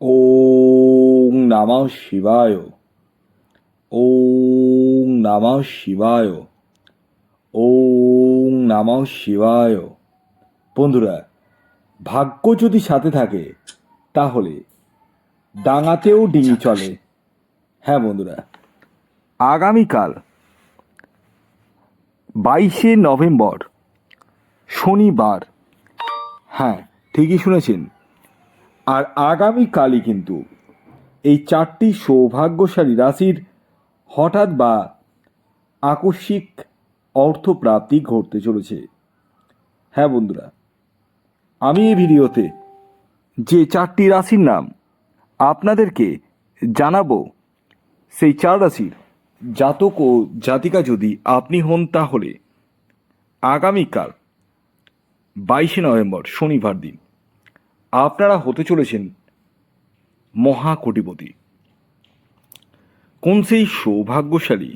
ওং নমঃ শিবায়। ওং নমঃ শিবায়। ওং নমঃ শিবায়। বন্ধুরা ভাগ্য যদি সাথে থাকে তাহলে ডাঙাতেও ডিঙি চলে। হ্যাঁ বন্ধুরা। আগামীকাল বাইশে নভেম্বর শনিবার। হ্যাঁ ঠিকই শুনেছেন। আর আগামীকালই কিন্তু এই চারটি সৌভাগ্যশালী রাশির হঠাৎ বা আকস্মিক অর্থপ্রাপ্তি ঘটতে চলেছে। হ্যাঁ বন্ধুরা, আমি এই ভিডিওতে যে চারটি রাশির নাম আপনাদেরকে জানাব, সেই চার রাশির জাতক ও জাতিকা যদি আপনি হন তাহলে আগামীকাল বাইশে নভেম্বর শনিবার দিন। আপনারা হতে চলেছেন মহাকোটিপতি। কোন সেই সৌভাগ্যশালী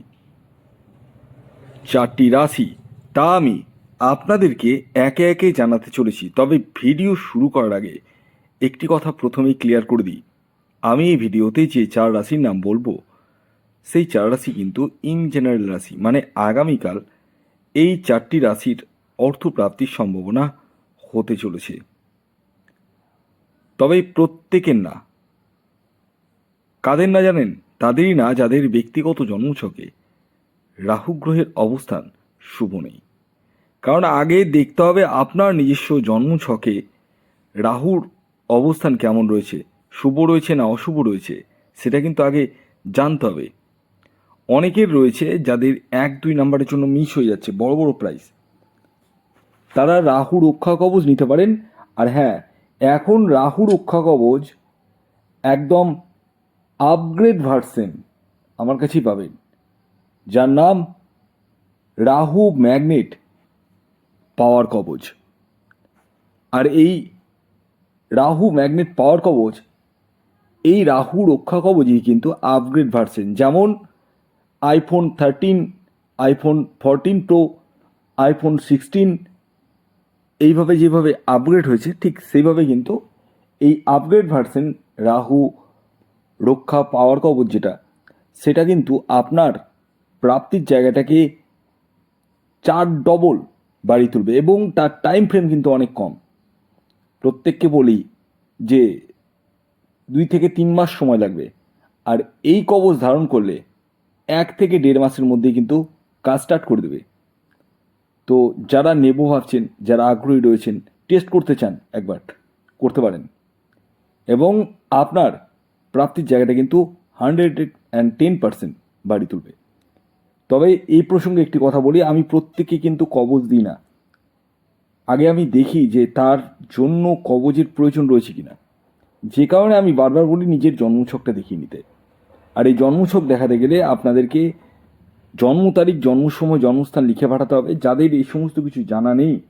চারটি রাশি, তা আমি আপনাদেরকে একে একে জানাতে চলেছি। তবে ভিডিও শুরু করার আগে একটি কথা প্রথমেই ক্লিয়ার করে দিই। আমি এই ভিডিওতে যে চার রাশির নাম বলব, সেই চার রাশি কিন্তু ইন জেনারেল রাশি মানে আগামীকাল এই চারটি রাশির অর্থপ্রাপ্তির সম্ভাবনা হতে চলেছে। তবে প্রত্যেকের না। কাদের না জানেন, তাদেরই না, যাদের ব্যক্তিগত জন্মছকে রাহু গ্রহের অবস্থান শুভ নেই। কারণ আগে দেখতে হবে আপনার নিজস্ব জন্মছকে রাহুর অবস্থান কেমন রয়েছে, শুভ রয়েছে না অশুভ রয়েছে, সেটা কিন্তু আগে জানতে হবে। অনেকের রয়েছে যাদের এক, দুই নাম্বারের জন্য মিস হয়ে যাচ্ছে, বড় বড় প্রাইস তারা রাহু রক্ষা কবচ নিতে পারেন, আর হ্যাঁ এখন রাহু রক্ষা কবচ একদম আপগ্রেড ভার্সেন আমার কাছেই পাবেন। যার নাম রাহু ম্যাগনেট পাওয়ার কবচ। আর এই রাহু ম্যাগনেট পাওয়ার কবচ, এই রাহু রক্ষা কবচই কিন্তু আপগ্রেড ভার্সেন যেমন iPhone thirteen iPhone fourteen pro iPhone sixteen এইভাবে যেভাবে আপগ্রেড হয়েছে, ঠিক সেইভাবে কিন্তু এই আপগ্রেড ভার্সন রাহু, রক্ষা পাওয়ার কবচ যেটা, সেটা কিন্তু আপনার প্রাপ্তির জায়গাটাকে চার ডবল বাড়ি তুলবে এবং তার টাইম ফ্রেম কিন্তু অনেক কম। প্রত্যেককে বলি যে দুই থেকে তিন মাস সময় লাগবে। আর এই কবচ ধারণ করলে এক থেকে দেড় মাসের মধ্যেই কিন্তু কাজ স্টার্ট করে দেবে। তো যারা নেব ভাবছেন, যারা আগ্রহী রয়েছেন টেস্ট করতে চান একবার, করতে পারেন। এবং আপনার প্রাপ্তির জায়গাটা কিন্তু হান্ড্রেড অ্যান্ড টেন পার্সেন্ট বাড়ি তুলবে। তবে এই প্রসঙ্গে একটি কথা বলি, আমি প্রত্যেকে কিন্তু কবজ দিই না। আগে আমি দেখি যে তার জন্য কবজের প্রয়োজন রয়েছে কি না যে কারণে আমি বারবার বলি, নিজের জন্মছকটা দেখিয়ে নিতে। আর এই জন্মছক দেখাতে গেলে আপনাদেরকে জন্ম তারিখ জন্ম সময় জন্মস্থান লিখে পাঠাতে হবে। যাদের এই সমস্ত কিছু জানা নেই,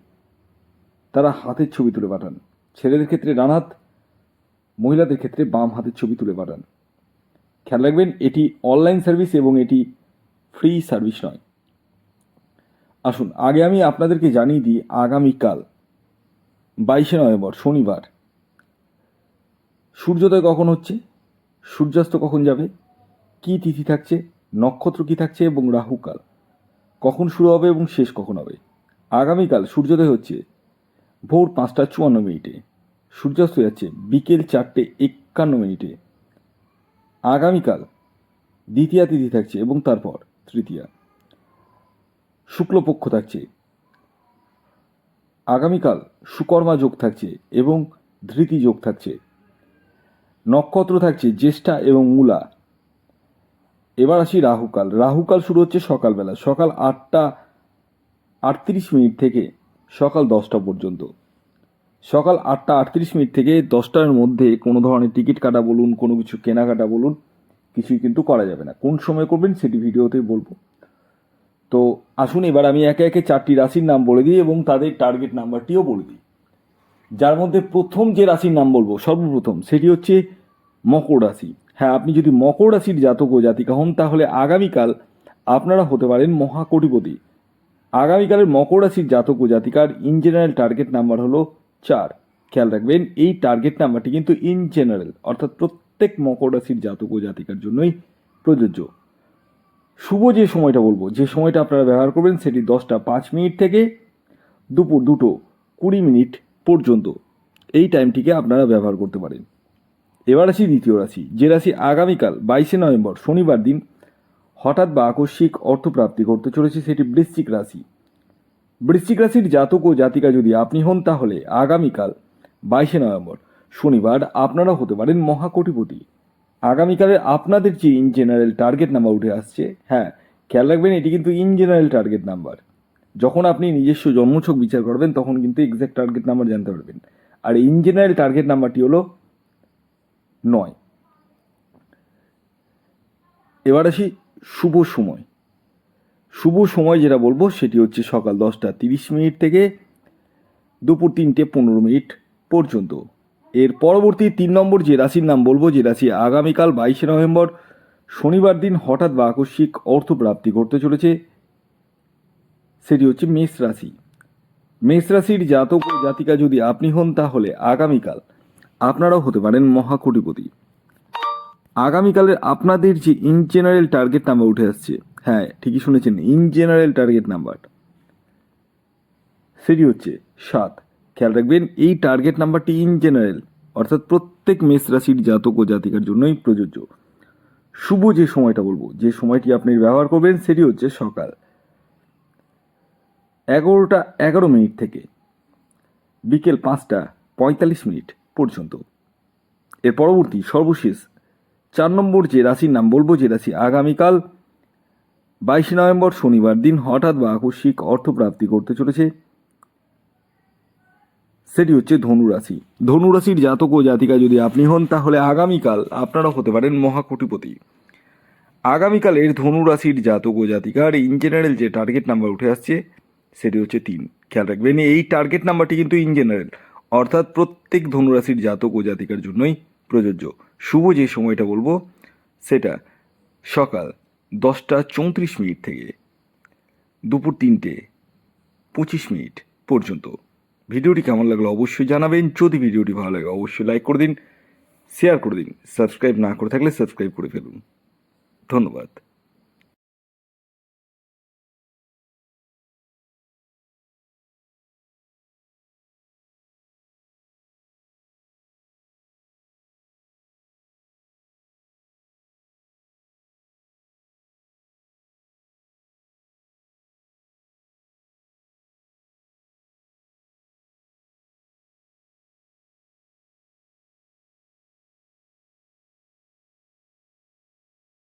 তারা হাতের ছবি তুলে পাঠান। ছেলেদের ক্ষেত্রে ডান হাত, মহিলাদের ক্ষেত্রে বাম হাতের ছবি তুলে পাঠান। খেয়াল রাখবেন, এটি অনলাইন সার্ভিস এবং এটি ফ্রি সার্ভিস নয়। আসুন, আগে আমি আপনাদেরকে জানিয়ে দিই, আগামীকাল, বাইশে নভেম্বর, শনিবার, সূর্যোদয় কখন হচ্ছে? সূর্যাস্ত কখন যাবে? কি তিথি থাকছে? নক্ষত্র কী থাকছে এবং রাহুকাল। কখন শুরু হবে এবং শেষ কখন হবে? আগামীকাল সূর্যোদয় হচ্ছে ভোর পাঁচটা চুয়ান্ন মিনিটে। সূর্যাস্ত যাচ্ছে বিকেল চারটে একান্ন মিনিটে। আগামীকাল দ্বিতীয়া তিথি থাকছে এবং তারপর তৃতীয়া। শুক্লপক্ষ থাকছে। আগামীকাল সুকর্মা যোগ থাকছে এবং ধৃতি যোগ থাকছে। নক্ষত্র থাকছে জ্যেষ্ঠা এবং মূলা। এবার আসি রাহুকাল। রাহুকাল শুরু হচ্ছে সকালবেলা, সকাল আটটা আটত্রিশ মিনিট থেকে সকাল দশটা পর্যন্ত। সকাল আটটা আটত্রিশ মিনিট থেকে দশটার মধ্যে কোনো ধরনের টিকিট কাটা বলুন, কোনো কিছু কেনাকাটা বলুন, কিছুই কিন্তু করা যাবে না। কোন সময় করবেন সেটি ভিডিওতে বলব। তো আসুন এবার আমি একে একে চারটি রাশির নাম বলে দিই এবং তাদের টার্গেট নাম্বারটিও বলে দিই। যার মধ্যে প্রথম যে রাশির নাম বলব, সর্বপ্রথম, সেটি হচ্ছে মকর রাশি। হ্যাঁ আপনি যদি মকর রাশির জাতক ও জাতিকা হন, তাহলে আগামীকাল আপনারা হতে পারেন মহাকোটিপতি। আগামীকালের মকর রাশির জাতক ও জাতিকার ইন জেনারেল টার্গেট নাম্বার হলো চার। খেয়াল রাখবেন, এই টার্গেট নাম্বারটি কিন্তু ইন জেনারেল অর্থাৎ প্রত্যেক মকর রাশির জাতক ও জাতিকার জন্যই প্রযোজ্য। শুভ যে সময়টা বলব, যে সময়টা আপনারা ব্যবহার করবেন সেটি দশটা পাঁচ মিনিট থেকে দুপুর দুটো কুড়ি মিনিট পর্যন্ত। এই টাইমটিকে আপনারা ব্যবহার করতে পারেন। এবার আসি দ্বিতীয় রাশি। যে রাশি আগামীকাল, বাইশে নভেম্বর, শনিবার দিন হঠাৎ বা আকস্মিক অর্থপ্রাপ্তি করতে চলেছে, সেটি বৃশ্চিক রাশি। বৃশ্চিক রাশির জাতক ও জাতিকা যদি আপনি হন, তাহলে আগামীকাল, বাইশে নভেম্বর, শনিবার আপনারা হতে পারেন মহাকোটিপতি। আগামীকালের আপনাদের যে ইন জেনারেল টার্গেট নাম্বার উঠে আসছে হ্যাঁ খেয়াল রাখবেন, এটি কিন্তু ইন জেনারেল টার্গেট নাম্বার যখন আপনি নিজস্ব জন্মছক বিচার করবেন, তখন কিন্তু এক্স্যাক্ট টার্গেট নাম্বার জানতে পারবেন। আর ইন জেনারেল টার্গেট নাম্বারটি হলো নয়। এবার আসি শুভ সময়। শুভ সময় যেটা বলব সেটি হচ্ছে সকাল দশটা তিরিশ মিনিট থেকে দুপুর তিনটে পনেরো মিনিট পর্যন্ত। এর পরবর্তী তিন নম্বর যে রাশির নাম বলব, যে রাশি আগামীকাল বাইশে নভেম্বর, শনিবার দিন হঠাৎ বা আকস্মিক অর্থপ্রাপ্তি করতে চলেছে, সেটি হচ্ছে মেষ রাশি। মেষ রাশির জাতক জাতিকা যদি আপনি হন, তাহলে আগামীকাল আপনারাও হতে পারেন মহাকোটিপতি। আগামীকালের আপনাদের যে ইন জেনারেল টার্গেট নাম্বার উঠে আসছে হ্যাঁ ঠিকই শুনেছেন, ইন জেনারেল টার্গেট নাম্বার। সেটি হচ্ছে সাত। খেয়াল রাখবেন, এই টার্গেট নাম্বারটি ইন জেনারেল, অর্থাৎ প্রত্যেক মেষ রাশির জাতক ও জাতিকার জন্যই প্রযোজ্য। শুভ যে সময়টা বলব, যে সময়টি আপনি ব্যবহার করবেন সেটি হচ্ছে সকাল। এগারোটা এগারো মিনিট থেকে বিকেল পাঁচটা পঁয়তাল্লিশ মিনিট। পর্যন্ত। এর পরবর্তী, সর্বশেষ, চার নম্বর যে রাশির নাম বলব, যে রাশি আগামীকাল, বাইশে নভেম্বর শনিবার দিন হঠাৎ বা আকস্মিক অর্থপ্রাপ্তি করতে চলেছে। সেটি হচ্ছে ধনুরাশি ধনুরাশির জাতক ও জাতিকা যদি আপনি হন, তাহলে আগামীকাল আপনারা হতে পারেন মহাকোটিপতি। আগামীকালের ধনু রাশির জাতক ও জাতিকার ইন জেনারেল যে টার্গেট নাম্বার উঠে আসছে, সেটি হচ্ছে তিন। খেয়াল রাখবেন, এই টার্গেট নাম্বারটি কিন্তু ইন জেনারেল অর্থাৎ প্রত্যেক ধনুরাশির জাতক ও জাতিকার জন্যই প্রযোজ্য। শুভ যে সময়টা বলব, সেটা সকাল দশটা চৌত্রিশ মিনিট থেকে দুপুর তিনটে পঁচিশ মিনিট পর্যন্ত। ভিডিওটি কেমন লাগল অবশ্যই জানাবেন। যদি ভিডিওটি ভালো লাগে, অবশ্যই লাইক করে দিন, শেয়ার করে দিন। সাবস্ক্রাইব না করে থাকলে সাবস্ক্রাইব করে ফেলুন। ধন্যবাদ।